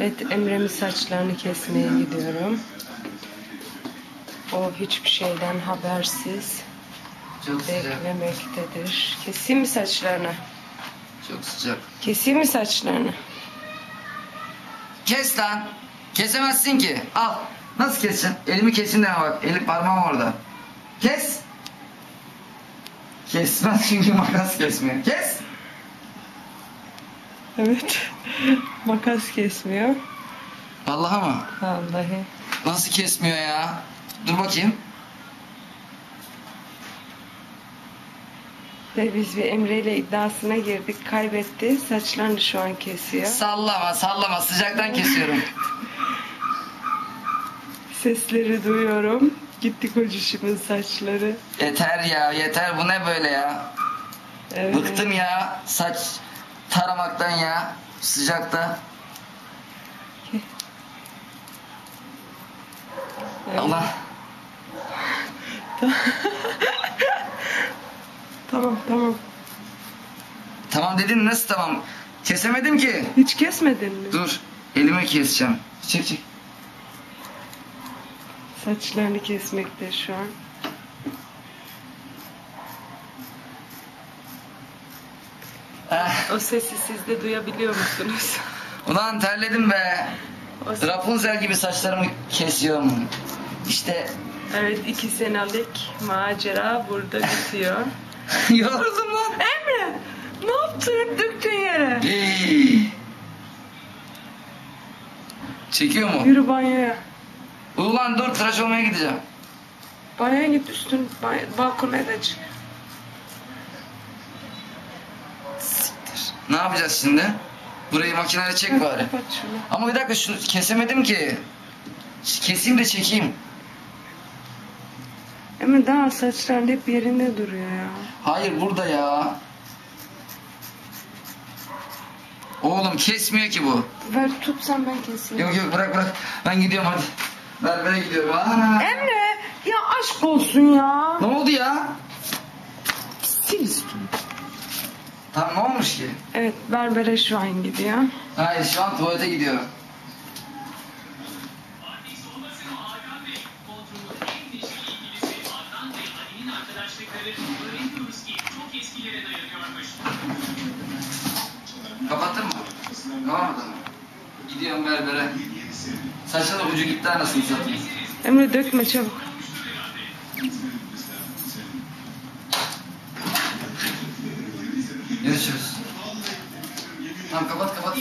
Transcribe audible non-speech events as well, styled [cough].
Evet Emre'min saçlarını kesmeye gidiyorum. O hiçbir şeyden habersiz Çok sıcak. beklemektedir. Keseyim mi saçlarını? Çok sıcak. Keseyim mi saçlarını? Kes lan. Kesemezsin ki. Al. Nasıl keseceksin? Elimi kesin deme bak. Elim parmağım orada. Kes. Kesmez çünkü makas kesmiyor. Kes. Evet. [laughs] Makas kesmiyor. Vallahi mı? Vallahi. Nasıl kesmiyor ya? Dur bakayım. Ve biz bir Emre ile iddiasına girdik. Kaybetti. Saçlarını şu an kesiyor. Sallama sallama sıcaktan kesiyorum. [laughs] Sesleri duyuyorum. Gitti kocuşumun saçları. yeter ya yeter bu ne böyle ya? Evet. Bıktım ya saç taramaktan ya sıcakta. Allah. [laughs] Tamam tamam. Tamam dedin nasıl tamam? Kesemedim ki. Hiç kesmedin mi? Dur elime keseceğim. Çek çek. Saçlarını kesmekte şu an. O sesi siz de duyabiliyor musunuz? [laughs] ulan terledim be. O Rapunzel gibi saçlarımı kesiyorum. İşte Evet iki senelik macera burada bitiyor. [laughs] yoruldum lan. Emre! Ne yaptın? Döktün yere. Çekiyor mu? Yürü banyoya. Ulan dur tıraş olmaya gideceğim. Banyoya git üstün banyo, balkona da çık. Ne yapacağız şimdi? Burayı makineyle çek bari. Ama bir dakika şunu kesemedim ki. Keseyim de çekeyim. Emre daha saçların hep yerinde duruyor ya. Hayır burada ya. Oğlum kesmiyor ki bu. Ver tutsan ben keseyim. Yok yok bırak bırak. Ben gidiyorum hadi. Berbere gidiyorum. Aa. Emre! Ya aşk olsun ya. Ne oldu ya? Tam ne olmuş ki? Evet berbere şu an gidiyor. Hayır şu an tuvalete gidiyorum. Kapattın mı? Kapamadın mı? Gidiyorum berbere. Saçının ucu gitti anasını satayım. Emre dökme çabuk. Я сейчас... Там кабат, кабат.